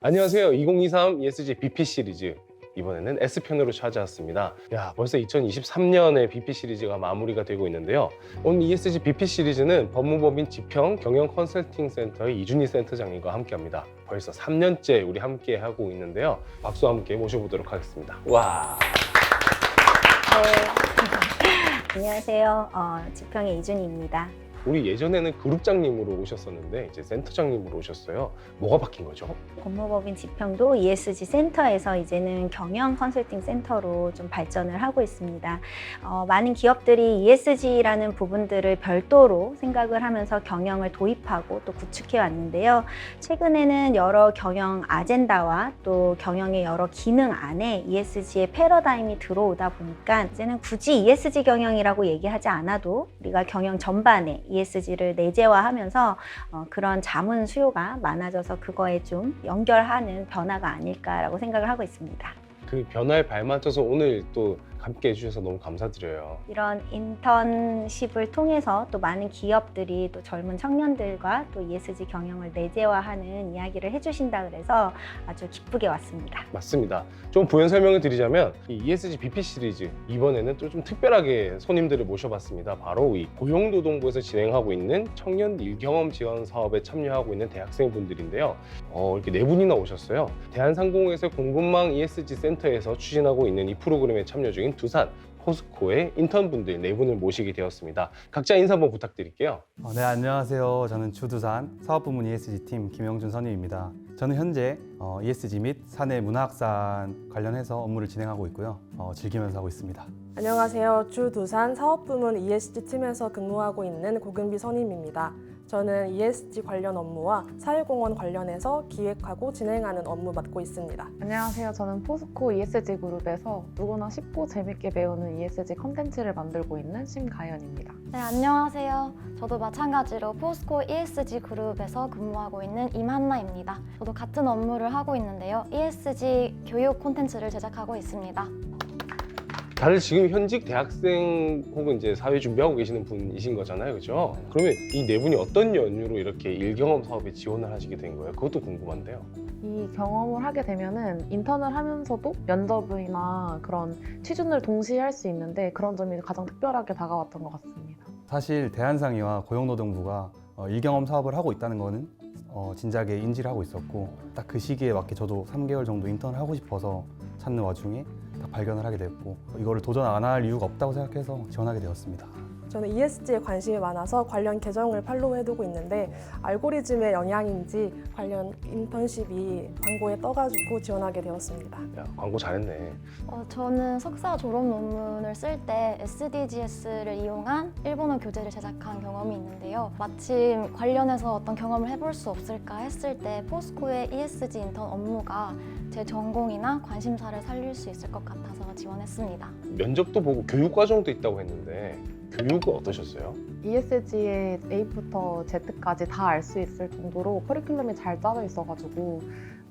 안녕하세요. 2023 ESG BP 시리즈. 이번에는 S편으로 찾아왔습니다. 야, 벌써 2023년에 BP 시리즈가 마무리가 되고 있는데요. 오늘 ESG BP 시리즈는 법무법인 지평 경영 컨설팅 센터의 이준희 센터장님과 함께 합니다. 벌써 3년째 우리 함께 하고 있는데요. 박수 함께 모셔보도록 하겠습니다. 와. 네. 안녕하세요. 어, 지평의 이준희입니다. 우리 예전에는 그룹장님으로 오셨었는데 이제 센터장님으로 오셨어요. 뭐가 바뀐 거죠? 법무법인 지평도 ESG 센터에서 이제는 경영 컨설팅 센터로 좀 발전을 하고 있습니다. 어, 많은 기업들이 ESG라는 부분들을 별도로 생각을 하면서 경영을 도입하고 또 구축해 왔는데요. 최근에는 여러 경영 아젠다와 또 경영의 여러 기능 안에 ESG의 패러다임이 들어오다 보니까 이제는 굳이 ESG 경영이라고 얘기하지 않아도 우리가 경영 전반에 ESG를 내재화하면서 어, 그런 자문 수요가 많아져서 그거에 좀 연결하는 변화가 아닐까라고 생각을 하고 있습니다. 그 변화에 발맞춰서 오늘 또 함께 해주셔서 너무 감사드려요. 이런 인턴십을 통해서 또 많은 기업들이 또 젊은 청년들과 또 ESG 경영을 내재화하는 이야기를 해주신다 그래서 아주 기쁘게 왔습니다. 맞습니다. 좀 부연 설명을 드리자면 이 ESG BP 시리즈 이번에는 또 좀 특별하게 손님들을 모셔봤습니다. 바로 이 고용노동부에서 진행하고 있는 청년 일경험 지원 사업에 참여하고 있는 대학생분들인데요. 어, 이렇게 네 분이나 오셨어요. 대한상공회에서 공급망 ESG 센터에서 추진하고 있는 이 프로그램에 참여 중인 두산 포스코의 인턴분들 네 분을 모시게 되었습니다. 각자 인사 한번 부탁드릴게요. 어, 네, 안녕하세요. 저는 주두산 사업부문 ESG 팀 김영준 선임입니다. 저는 현재 어, ESG 및 사내 문화학산 관련해서 업무를 진행하고 있고요. 어, 즐기면서 하고 있습니다. 안녕하세요. 주 두산 사업부문 ESG 팀에서 근무하고 있는 고금비 선임입니다. 저는 ESG 관련 업무와 사회공헌 관련해서 기획하고 진행하는 업무 맡고 있습니다. 안녕하세요. 저는 포스코 ESG 그룹에서 누구나 쉽고 재밌게 배우는 ESG 컨텐츠를 만들고 있는 심가연입니다. 네, 안녕하세요. 저도 마찬가지로 포스코 ESG 그룹에서 근무하고 있는 임한나입니다. 저도 같은 업무를 하고 있는데요. ESG 교육 콘텐츠를 제작하고 있습니다. 다들 지금 현직 대학생 혹은 이제 사회 준비하고 계시는 분이신 거잖아요, 그죠? 그러면 이 네 분이 어떤 연유로 이렇게 일경험 사업에 지원을 하시게 된 거예요? 그것도 궁금한데요. 이 경험을 하게 되면은 인턴을 하면서도 면접이나 그런 취준을 동시에 할 수 있는데 그런 점이 가장 특별하게 다가왔던 것 같습니다. 사실 대한상의와 고용노동부가 어, 일경험 사업을 하고 있다는 거는 어, 진작에 인지를 하고 있었고 딱 그 시기에 맞게 저도 3개월 정도 인턴을 하고 싶어서 찾는 와중에 딱 발견을 하게 됐고 이거를 도전 안 할 이유가 없다고 생각해서 지원하게 되었습니다. 저는 ESG에 관심이 많아서 관련 계정을 팔로우해두고 있는데 알고리즘의 영향인지 관련 인턴십이 광고에 떠가지고 지원하게 되었습니다. 야, 광고 잘했네. 어, 저는 석사 졸업 논문을 쓸 때 SDGs를 이용한 일본어 교재를 제작한 경험이 있는데요. 마침 관련해서 어떤 경험을 해볼 수 없을까 했을 때 포스코의 ESG 인턴 업무가 제 전공이나 관심사를 살릴 수 있을 것 같아서 지원했습니다. 면접도 보고 교육 과정도 있다고 했는데 교육은 어떠셨어요? ESG의 A부터 Z까지 다 알 수 있을 정도로 커리큘럼이 잘 짜져 있어가지고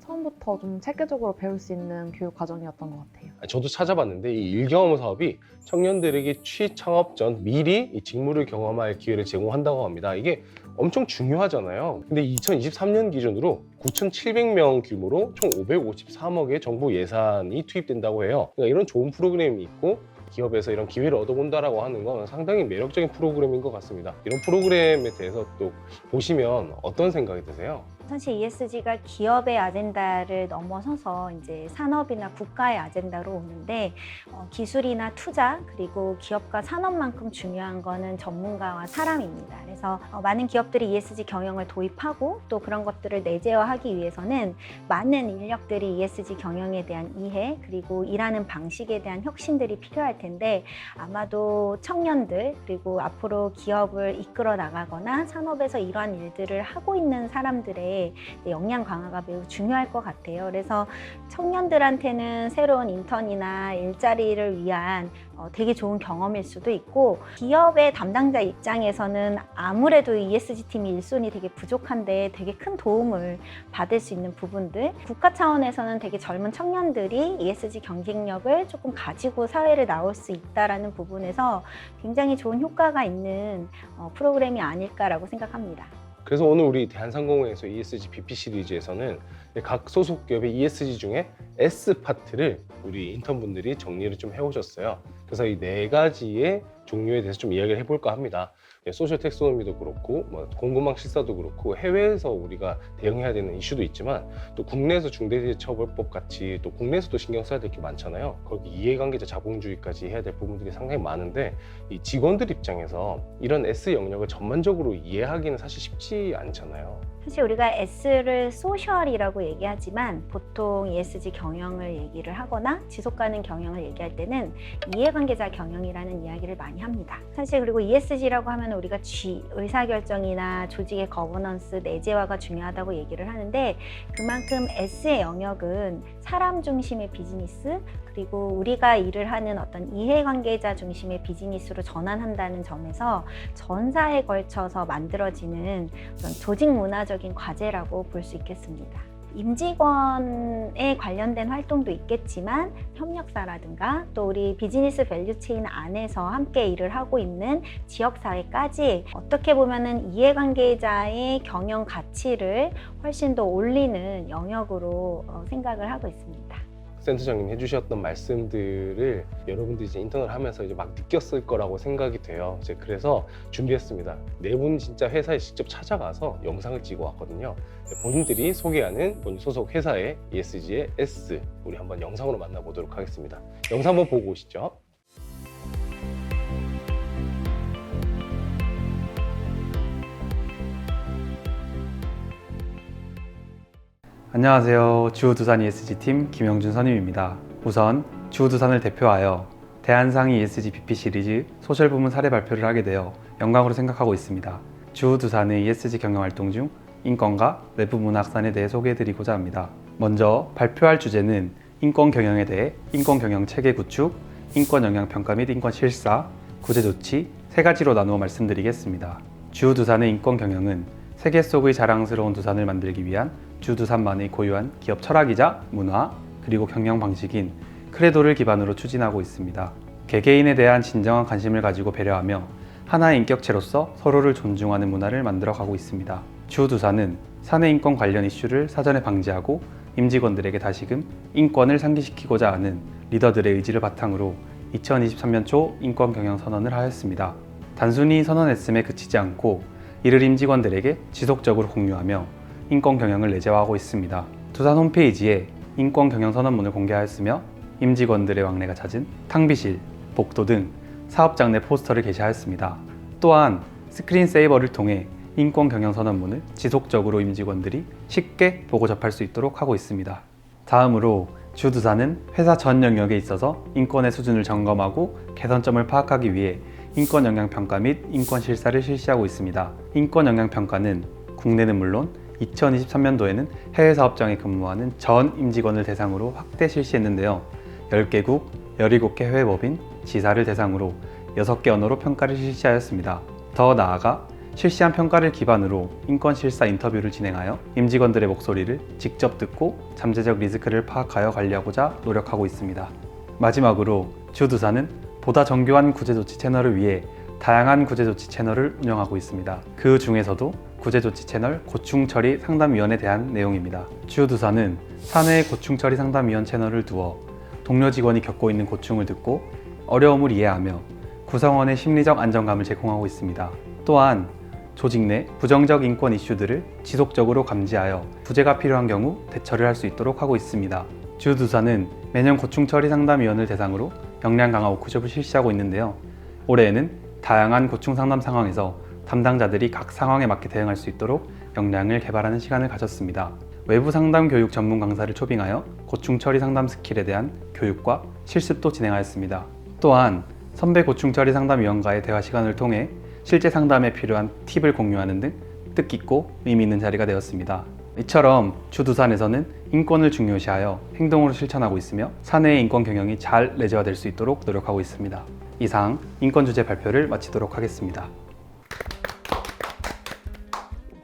처음부터 좀 체계적으로 배울 수 있는 교육 과정이었던 것 같아요. 저도 찾아봤는데 이 일경험 사업이 청년들에게 취창업 전 미리 이 직무를 경험할 기회를 제공한다고 합니다. 이게 엄청 중요하잖아요. 근데 2023년 기준으로 9,700명 규모로 총 553억의 정부 예산이 투입된다고 해요. 그러니까 이런 좋은 프로그램이 있고 기업에서 이런 기회를 얻어본다라고 하는 건 상당히 매력적인 프로그램인 것 같습니다. 이런 프로그램에 대해서 또 보시면 어떤 생각이 드세요? 사실 ESG가 기업의 아젠다를 넘어서서 이제 산업이나 국가의 아젠다로 오는데 어, 기술이나 투자 그리고 기업과 산업만큼 중요한 거는 전문가와 사람입니다. 그래서 어, 많은 기업들이 ESG 경영을 도입하고 또 그런 것들을 내재화하기 위해서는 많은 인력들이 ESG 경영에 대한 이해 그리고 일하는 방식에 대한 혁신들이 필요할 텐데 아마도 청년들 그리고 앞으로 기업을 이끌어 나가거나 산업에서 이러한 일들을 하고 있는 사람들의 역량 강화가 매우 중요할 것 같아요. 그래서 청년들한테는 새로운 인턴이나 일자리를 위한 어, 되게 좋은 경험일 수도 있고 기업의 담당자 입장에서는 아무래도 ESG 팀이 일손이 되게 부족한데 되게 큰 도움을 받을 수 있는 부분들 국가 차원에서는 되게 젊은 청년들이 ESG 경쟁력을 조금 가지고 사회를 나올 수 있다라는 부분에서 굉장히 좋은 효과가 있는 어, 프로그램이 아닐까라고 생각합니다. 그래서 오늘 우리 대한상공회에서 ESG BP 시리즈에서는 각 소속 기업의 ESG 중에 S 파트를 우리 인턴분들이 정리를 좀 해오셨어요. 그래서 이 네 가지의 종류에 대해서 좀 이야기를 해볼까 합니다. 예, 소셜 텍소노미도 그렇고 뭐 공급망 실사도 그렇고 해외에서 우리가 대응해야 되는 이슈도 있지만 또 국내에서 중대재해처벌법 같이 또 국내에서도 신경 써야 될 게 많잖아요. 거기 이해관계자 자본주의까지 해야 될 부분들이 상당히 많은데 이 직원들 입장에서 이런 S 영역을 전반적으로 이해하기는 사실 쉽지 않잖아요. 사실 우리가 S를 소셜이라고 얘기하지만 보통 ESG 경영을 얘기를 하거나 지속 가능 경영을 얘기할 때는 이해관계자 경영이라는 이야기를 많이 합니다. 사실 그리고 ESG라고 하면 우리가 G 의사결정이나 조직의 거버넌스 내재화가 중요하다고 얘기를 하는데 그만큼 S의 영역은 사람 중심의 비즈니스 그리고 우리가 일을 하는 어떤 이해관계자 중심의 비즈니스로 전환한다는 점에서 전사에 걸쳐서 만들어지는 조직 문화적인 과제라고 볼 수 있겠습니다. 임직원에 관련된 활동도 있겠지만 협력사라든가 또 우리 비즈니스 밸류 체인 안에서 함께 일을 하고 있는 지역사회까지 어떻게 보면은 이해관계자의 경영 가치를 훨씬 더 올리는 영역으로 어, 생각을 하고 있습니다. 센터장님 해주셨던 말씀들을 여러분들이 이제 인턴을 하면서 이제 막 느꼈을 거라고 생각이 돼요. 이제 그래서 준비했습니다. 네 분 진짜 회사에 직접 찾아가서 영상을 찍어 왔거든요. 본인들이 소개하는 본인 소속 회사의 ESG의 S 우리 한번 영상으로 만나보도록 하겠습니다. 영상 한번 보고 오시죠. 안녕하세요. 주두산 ESG 팀 김영준 선임입니다. 우선 주두산을 대표하여 대한상위 ESG BP 시리즈 소셜 부문 사례 발표를 하게 되어 영광으로 생각하고 있습니다. 주두산의 ESG 경영 활동 중 인권과 내부 문화 확산에 대해 소개해드리고자 합니다. 먼저 발표할 주제는 인권 경영에 대해 인권 경영 체계 구축, 인권 영향 평가 및 인권 실사, 구제 조치 세 가지로 나누어 말씀드리겠습니다. 주두산의 인권 경영은 세계 속의 자랑스러운 두산을 만들기 위한 주두산만의 고유한 기업 철학이자 문화 그리고 경영 방식인 크레도를 기반으로 추진하고 있습니다. 개개인에 대한 진정한 관심을 가지고 배려하며 하나의 인격체로서 서로를 존중하는 문화를 만들어 가고 있습니다. 주두산은 사내 인권 관련 이슈를 사전에 방지하고 임직원들에게 다시금 인권을 상기시키고자 하는 리더들의 의지를 바탕으로 2023년 초 인권 경영 선언을 하였습니다. 단순히 선언했음에 그치지 않고 이를 임직원들에게 지속적으로 공유하며 인권 경영을 내재화하고 있습니다. 두산 홈페이지에 인권 경영 선언문을 공개하였으며 임직원들의 왕래가 잦은 탕비실, 복도 등 사업장 내 포스터를 게시하였습니다. 또한 스크린 세이버를 통해 인권 경영 선언문을 지속적으로 임직원들이 쉽게 보고 접할 수 있도록 하고 있습니다. 다음으로 주두산은 회사 전 영역에 있어서 인권의 수준을 점검하고 개선점을 파악하기 위해 인권 영향 평가 및 인권 실사를 실시하고 있습니다. 인권 영향 평가는 국내는 물론 2023년도에는 해외 사업장에 근무하는 전 임직원을 대상으로 확대 실시했는데요. 10개국 17개 해외 법인 지사를 대상으로 6개 언어로 평가를 실시하였습니다. 더 나아가 실시한 평가를 기반으로 인권 실사 인터뷰를 진행하여 임직원들의 목소리를 직접 듣고 잠재적 리스크를 파악하여 관리하고자 노력하고 있습니다. 마지막으로 주두사는 보다 정교한 구제조치 채널을 위해 다양한 구제조치 채널을 운영하고 있습니다. 그 중에서도 구제조치 채널 고충처리 상담위원에 대한 내용입니다. 주두사는 사내 고충처리 상담위원 채널을 두어 동료 직원이 겪고 있는 고충을 듣고 어려움을 이해하며 구성원의 심리적 안정감을 제공하고 있습니다. 또한 조직 내 부정적 인권 이슈들을 지속적으로 감지하여 부재가 필요한 경우 대처를 할 수 있도록 하고 있습니다. 주두사는 매년 고충처리 상담위원을 대상으로 역량 강화 워크숍을 실시하고 있는데요. 올해에는 다양한 고충 상담 상황에서 담당자들이 각 상황에 맞게 대응할 수 있도록 역량을 개발하는 시간을 가졌습니다. 외부 상담 교육 전문 강사를 초빙하여 고충 처리 상담 스킬에 대한 교육과 실습도 진행하였습니다. 또한 선배 고충 처리 상담 위원과의 대화 시간을 통해 실제 상담에 필요한 팁을 공유하는 등 뜻깊고 의미 있는 자리가 되었습니다. 이처럼 주두산에서는 인권을 중요시하여 행동으로 실천하고 있으며 사내의 인권 경영이 잘 내재화될 수 있도록 노력하고 있습니다. 이상 인권 주제 발표를 마치도록 하겠습니다.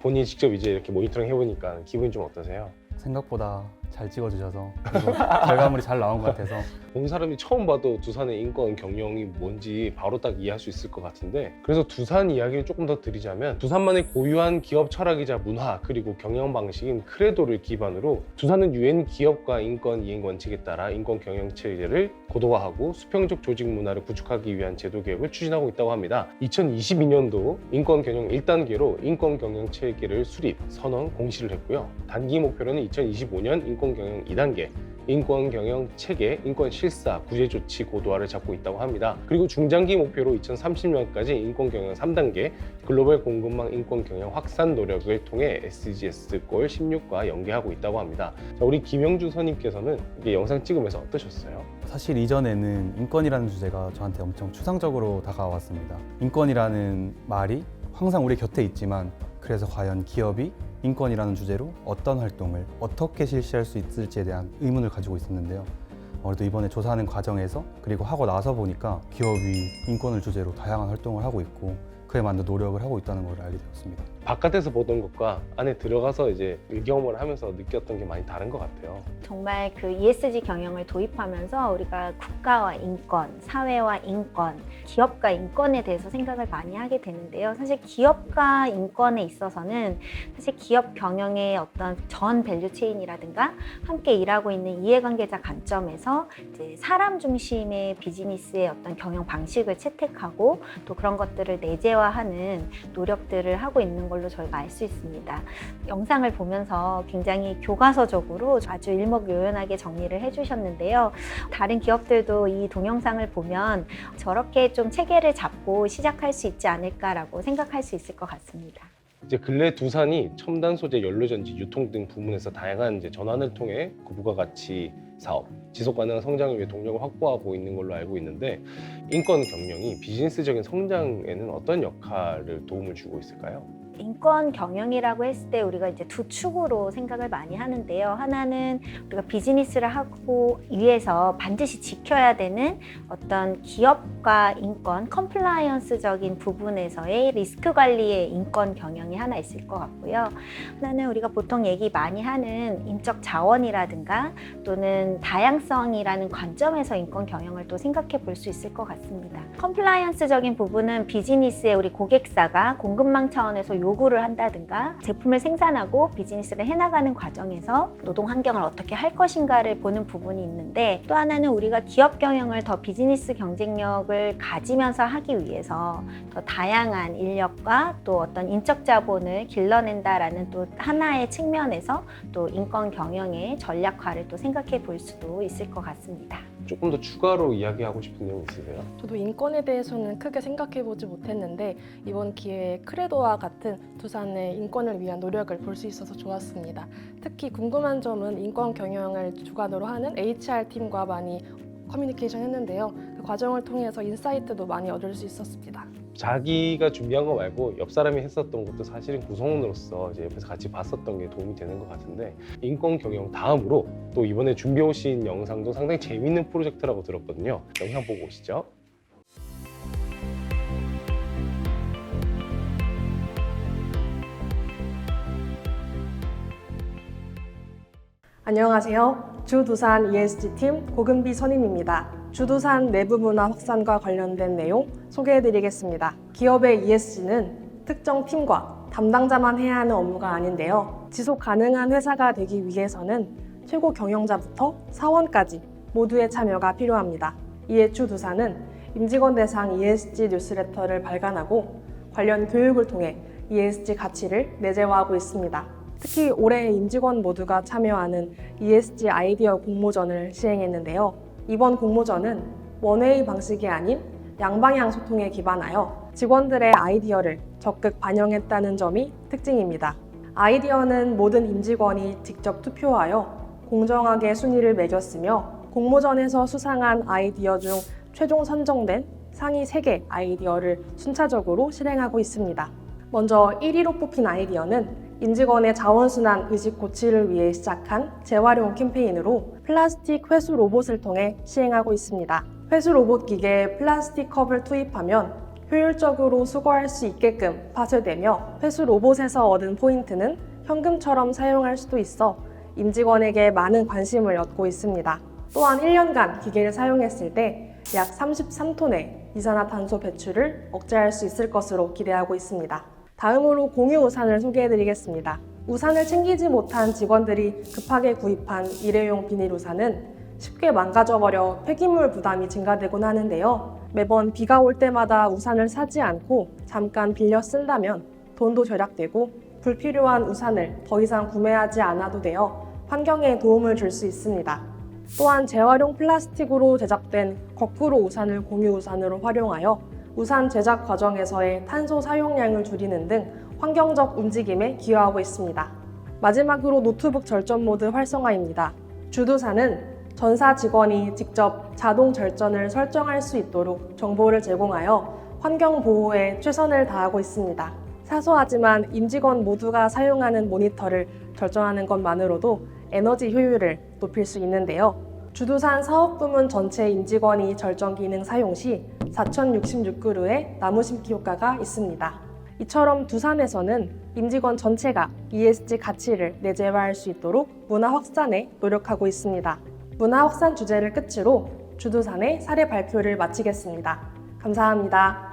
본인이 직접 이제 이렇게 모니터링 해보니까 기분이 좀 어떠세요? 생각보다 잘 찍어주셔서 결과물이 잘 나온 것 같아서 본 사람이 처음 봐도 두산의 인권 경영이 뭔지 바로 딱 이해할 수 있을 것 같은데 그래서 두산 이야기를 조금 더 드리자면 두산만의 고유한 기업 철학이자 문화 그리고 경영 방식인 크레도를 기반으로 두산은 유엔 기업과 인권 이행 원칙에 따라 인권 경영 체제를 고도화하고 수평적 조직 문화를 구축하기 위한 제도 개혁을 추진하고 있다고 합니다. 2022년도 인권 경영 1단계로 인권 경영 체계를 수립, 선언, 공시를 했고요. 단기 목표로는 2025년 인권 경영 2단계 인권 경영 체계, 인권 실사, 구제 조치 고도화를 잡고 있다고 합니다. 그리고 중장기 목표로 2030년까지 인권 경영 3단계 글로벌 공급망 인권 경영 확산 노력을 통해 SDGs 골 16과 연계하고 있다고 합니다. 자, 우리 김영주 선임께서는 이게 영상 찍으면서 어떠셨어요? 사실 이전에는 인권이라는 주제가 저한테 엄청 추상적으로 다가왔습니다. 인권이라는 말이 항상 우리 곁에 있지만 그래서 과연 기업이 인권이라는 주제로 어떤 활동을 어떻게 실시할 수 있을지에 대한 의문을 가지고 있었는데요. 어, 그래도 이번에 조사하는 과정에서 그리고 하고 나서 보니까 기업이 인권을 주제로 다양한 활동을 하고 있고 그에 맞는 노력을 하고 있다는 걸 알게 되었습니다. 바깥에서 보던 것과 안에 들어가서 이제 일경험을 하면서 느꼈던 게 많이 다른 것 같아요. 정말 그 ESG 경영을 도입하면서 우리가 국가와 인권, 사회와 인권, 기업과 인권에 대해서 생각을 많이 하게 되는데요. 사실 기업과 인권에 있어서는 사실 기업 경영의 어떤 전 밸류 체인이라든가 함께 일하고 있는 이해관계자 관점에서 이제 사람 중심의 비즈니스의 어떤 경영 방식을 채택하고 또 그런 것들을 내재화하는 노력들을 하고 있는 걸로 저희가 알 수 있습니다. 영상을 보면서 굉장히 교과서적으로 아주 일목요연하게 정리를 해주셨는데요. 다른 기업들도 이 동영상을 보면 저렇게 좀 체계를 잡고 시작할 수 있지 않을까라고 생각할 수 있을 것 같습니다. 이제 근래 두산이 첨단 소재, 연료전지, 유통 등 부문에서 다양한 이제 전환을 통해 그 부가 가치 사업, 지속 가능한 성장을 위해 동력을 확보하고 있는 걸로 알고 있는데 인권 경영이 비즈니스적인 성장에는 어떤 역할을 도움을 주고 있을까요? 인권 경영이라고 했을 때 우리가 이제 두 축으로 생각을 많이 하는데요. 하나는 우리가 비즈니스를 하고 위해서 반드시 지켜야 되는 어떤 기업과 인권, 컴플라이언스적인 부분에서의 리스크 관리의 인권 경영이 하나 있을 것 같고요. 하나는 우리가 보통 얘기 많이 하는 인적 자원이라든가 또는 다양성이라는 관점에서 인권 경영을 또 생각해 볼 수 있을 것 같습니다. 컴플라이언스적인 부분은 비즈니스의 우리 고객사가 공급망 차원에서 요구를 한다든가 제품을 생산하고 비즈니스를 해나가는 과정에서 노동 환경을 어떻게 할 것인가를 보는 부분이 있는데 또 하나는 우리가 기업 경영을 더 비즈니스 경쟁력을 가지면서 하기 위해서 더 다양한 인력과 또 어떤 인적 자본을 길러낸다라는 또 하나의 측면에서 또 인권 경영의 전략화를 또 생각해 볼 수도 있을 것 같습니다. 조금 더 추가로 이야기하고 싶은 내용 있으세요? 저도 인권에 대해서는 크게 생각해보지 못했는데 이번 기회에 크레도와 같은 두산의 인권을 위한 노력을 볼 수 있어서 좋았습니다. 특히 궁금한 점은 인권 경영을 주관으로 하는 HR 팀과 많이 커뮤니케이션 했는데요. 그 과정을 통해서 인사이트도 많이 얻을 수 있었습니다. 자기가 준비한 거 말고 옆 사람이 했었던 것도 사실은 구성원으로서 이제 옆에서 같이 봤었던 게 도움이 되는 것 같은데 인권 경영 다음으로 또 이번에 준비해 오신 영상도 상당히 재밌는 프로젝트라고 들었거든요. 영상 보고 오시죠. 안녕하세요. 주두산 ESG 팀 고금비 선임입니다. 주두산 내부 문화 확산과 관련된 내용 소개해드리겠습니다. 기업의 ESG는 특정 팀과 담당자만 해야 하는 업무가 아닌데요. 지속 가능한 회사가 되기 위해서는 최고 경영자부터 사원까지 모두의 참여가 필요합니다. 이에 주두산은 임직원 대상 ESG 뉴스레터를 발간하고 관련 교육을 통해 ESG 가치를 내재화하고 있습니다. 특히 올해 임직원 모두가 참여하는 ESG 아이디어 공모전을 시행했는데요. 이번 공모전은 원웨이 방식이 아닌 양방향 소통에 기반하여 직원들의 아이디어를 적극 반영했다는 점이 특징입니다. 아이디어는 모든 임직원이 직접 투표하여 공정하게 순위를 매겼으며 공모전에서 수상한 아이디어 중 최종 선정된 상위 3개 아이디어를 순차적으로 실행하고 있습니다. 먼저 1위로 뽑힌 아이디어는 임직원의 자원순환 의식 고취를 위해 시작한 재활용 캠페인으로 플라스틱 회수 로봇을 통해 시행하고 있습니다. 회수 로봇 기계에 플라스틱 컵을 투입하면 효율적으로 수거할 수 있게끔 파쇄되며 회수 로봇에서 얻은 포인트는 현금처럼 사용할 수도 있어 임직원에게 많은 관심을 얻고 있습니다. 또한 1년간 기계를 사용했을 때 약 33톤의 이산화탄소 배출을 억제할 수 있을 것으로 기대하고 있습니다. 다음으로 공유 우산을 소개해드리겠습니다. 우산을 챙기지 못한 직원들이 급하게 구입한 일회용 비닐 우산은 쉽게 망가져버려 폐기물 부담이 증가되곤 하는데요. 매번 비가 올 때마다 우산을 사지 않고 잠깐 빌려 쓴다면 돈도 절약되고 불필요한 우산을 더 이상 구매하지 않아도 되어 환경에 도움을 줄 수 있습니다. 또한 재활용 플라스틱으로 제작된 거꾸로 우산을 공유 우산으로 활용하여 우산 제작 과정에서의 탄소 사용량을 줄이는 등 환경적 움직임에 기여하고 있습니다. 마지막으로 노트북 절전 모드 활성화입니다. 주두사는 전사 직원이 직접 자동 절전을 설정할 수 있도록 정보를 제공하여 환경 보호에 최선을 다하고 있습니다. 사소하지만 임직원 모두가 사용하는 모니터를 절전하는 것만으로도 에너지 효율을 높일 수 있는데요. 주두산 사업 부문 전체 임직원이 절전 기능 사용 시 4,066그루의 나무 심기 효과가 있습니다. 이처럼 두산에서는 임직원 전체가 ESG 가치를 내재화할 수 있도록 문화 확산에 노력하고 있습니다. 문화 확산 주제를 끝으로 주두산의 사례 발표를 마치겠습니다. 감사합니다.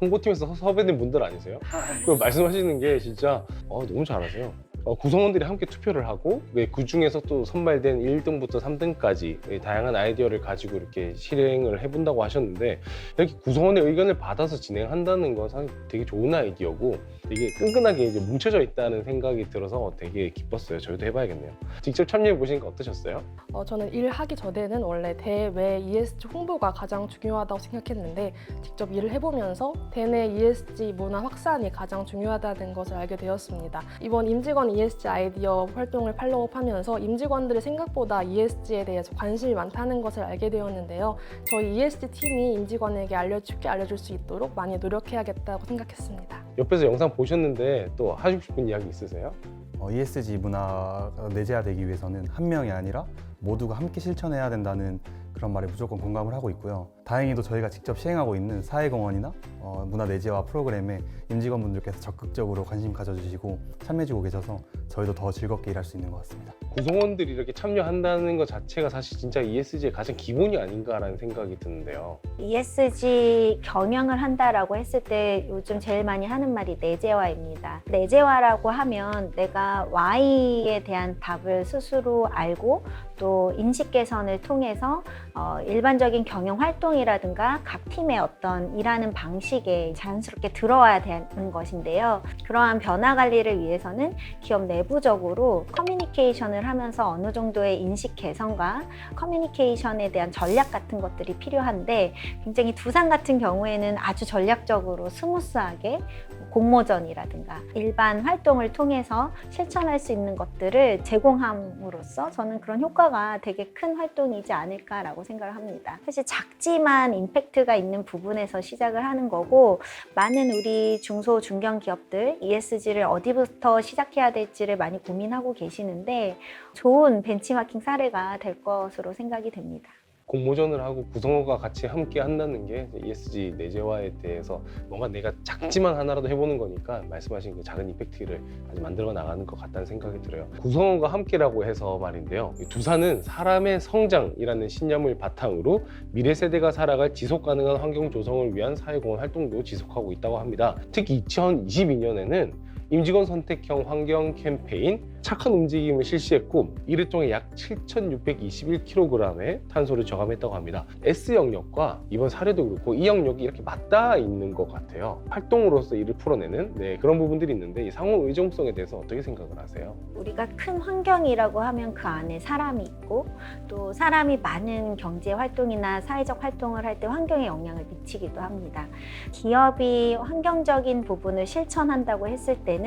홍보팀에서 서- 섭외된 분들 아니세요? 그 말씀하시는 게 진짜 어, 너무 잘하세요. 어, 구성원들이 함께 투표를 하고 그 중에서 또 선발된 1등부터 3등까지 다양한 아이디어를 가지고 이렇게 실행을 해본다고 하셨는데 이렇게 구성원의 의견을 받아서 진행한다는 건 사실 되게 좋은 아이디어고 이게 끈끈하게 이제 뭉쳐져 있다는 생각이 들어서 되게 기뻤어요. 저희도 해봐야겠네요. 직접 참여해 보시니까 어떠셨어요? 어, 저는 일하기 전에는 원래 대외 ESG 홍보가 가장 중요하다고 생각했는데 직접 일을 해보면서 대내 ESG 문화 확산이 가장 중요하다는 것을 알게 되었습니다. 이번 임직원 ESG 아이디어 활동을 팔로우하면서 임직원들이 생각보다 ESG에 대해서 관심이 많다는 것을 알게 되었는데요. 저희 ESG 팀이 임직원에게 알려 쉽게 알려줄 수 있도록 많이 노력해야겠다고 생각했습니다. 옆에서 영상 보셨는데 또 하시고 싶은 이야기 있으세요? 어, ESG 문화가 내재화되기 위해서는 한 명이 아니라 모두가 함께 실천해야 된다는 그런 말에 무조건 공감을 하고 있고요. 다행히도 저희가 직접 시행하고 있는 사회공헌이나 어, 문화 내재화 프로그램에 임직원분들께서 적극적으로 관심 가져주시고 참여해주고 계셔서 저희도 더 즐겁게 일할 수 있는 것 같습니다. 구성원들이 이렇게 참여한다는 것 자체가 사실 진짜 ESG의 가장 기본이 아닌가라는 생각이 드는데요. ESG 경영을 한다라고 했을 때 요즘 제일 많이 하는 말이 내재화입니다. 내재화라고 하면 내가 Y에 대한 답을 스스로 알고 또 인식 개선을 통해서 어, 일반적인 경영 활동 이라든가 각 팀의 어떤 일하는 방식에 자연스럽게 들어와야 되는 것인데요. 그러한 변화 관리를 위해서는 기업 내부적으로 커뮤니케이션을 하면서 어느 정도의 인식 개선과 커뮤니케이션에 대한 전략 같은 것들이 필요한데 굉장히 두산 같은 경우에는 아주 전략적으로 스무스하게 공모전이라든가 일반 활동을 통해서 실천할 수 있는 것들을 제공함으로써 저는 그런 효과가 되게 큰 활동이지 않을까라고 생각을 합니다. 사실 작지만 임팩트가 있는 부분에서 시작을 하는 거고 많은 우리 중소 중견 기업들 ESG를 어디부터 시작해야 될지를 많이 고민하고 계시는데 좋은 벤치마킹 사례가 될 것으로 생각이 됩니다. 공모전을 하고 구성원과 같이 함께 한다는 게 ESG 내재화에 대해서 뭔가 내가 작지만 하나라도 해보는 거니까 말씀하신 그 작은 이펙트를 아주 만들어 나가는 것 같다는 생각이 들어요. 구성원과 함께라고 해서 말인데요. 이 두산은 사람의 성장이라는 신념을 바탕으로 미래 세대가 살아갈 지속 가능한 환경 조성을 위한 사회공헌 활동도 지속하고 있다고 합니다. 특히 2022년에는 임직원 선택형 환경 캠페인 착한 움직임을 실시했고 이를 통해 약 7,621kg의 탄소를 저감했다고 합니다. S 영역과 이번 사례도 그렇고 E 영역이 이렇게 맞닿아 있는 것 같아요. 활동으로서 이를 풀어내는 네, 그런 부분들이 있는데 이 상호 의존성에 대해서 어떻게 생각을 하세요? 우리가 큰 환경이라고 하면 그 안에 사람이 있고 또 사람이 많은 경제 활동이나 사회적 활동을 할 때 환경에 영향을 미치기도 합니다. 기업이 환경적인 부분을 실천한다고 했을 때는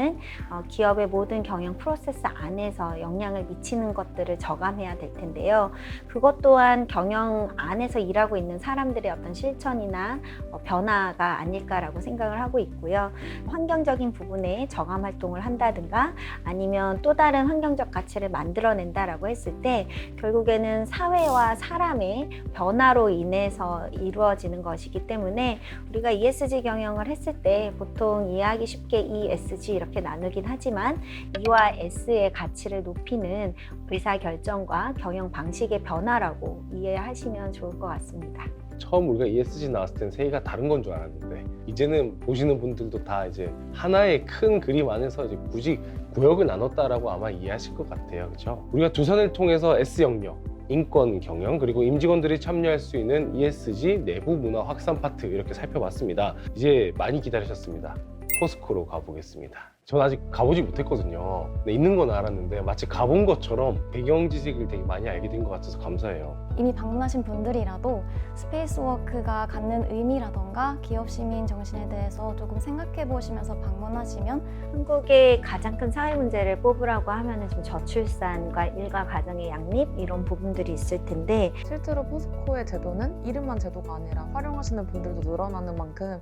어, 기업의 모든 경영 프로세스 안에서 영향을 미치는 것들을 저감해야 될 텐데요. 그것 또한 경영 안에서 일하고 있는 사람들의 어떤 실천이나 어, 변화가 아닐까라고 생각을 하고 있고요. 환경적인 부분에 저감 활동을 한다든가 아니면 또 다른 환경적 가치를 만들어낸다라고 했을 때 결국에는 사회와 사람의 변화로 인해서 이루어지는 것이기 때문에 우리가 ESG 경영을 했을 때 보통 이해하기 쉽게 ESG 이렇게 나누긴 하지만 E와 S의 가치를 높이는 의사 결정과 경영 방식의 변화라고 이해하시면 좋을 것 같습니다. 처음 우리가 ESG 나왔을 땐 세계가 다른 건 줄 알았는데 이제는 보시는 분들도 다 이제 하나의 큰 그림 안에서 이제 굳이 구역을 나눴다라고 아마 이해하실 것 같아요. 그렇죠? 우리가 두산을 통해서 S 영역 인권 경영 그리고 임직원들이 참여할 수 있는 ESG 내부 문화 확산 파트 이렇게 살펴봤습니다. 이제 많이 기다리셨습니다. 포스코로 가보겠습니다. 전 아직 가보지 못했거든요. 네, 있는 건 알았는데 마치 가본 것처럼 배경 지식을 되게 많이 알게 된 것 같아서 감사해요. 이미 방문하신 분들이라도 스페이스워크가 갖는 의미라던가 기업 시민 정신에 대해서 조금 생각해 보시면서 방문하시면 한국의 가장 큰 사회 문제를 뽑으라고 하면은 좀 저출산과 일가 가정의 양립 이런 부분들이 있을 텐데 실제로 포스코의 제도는 이름만 제도가 아니라 활용하시는 분들도 늘어나는 만큼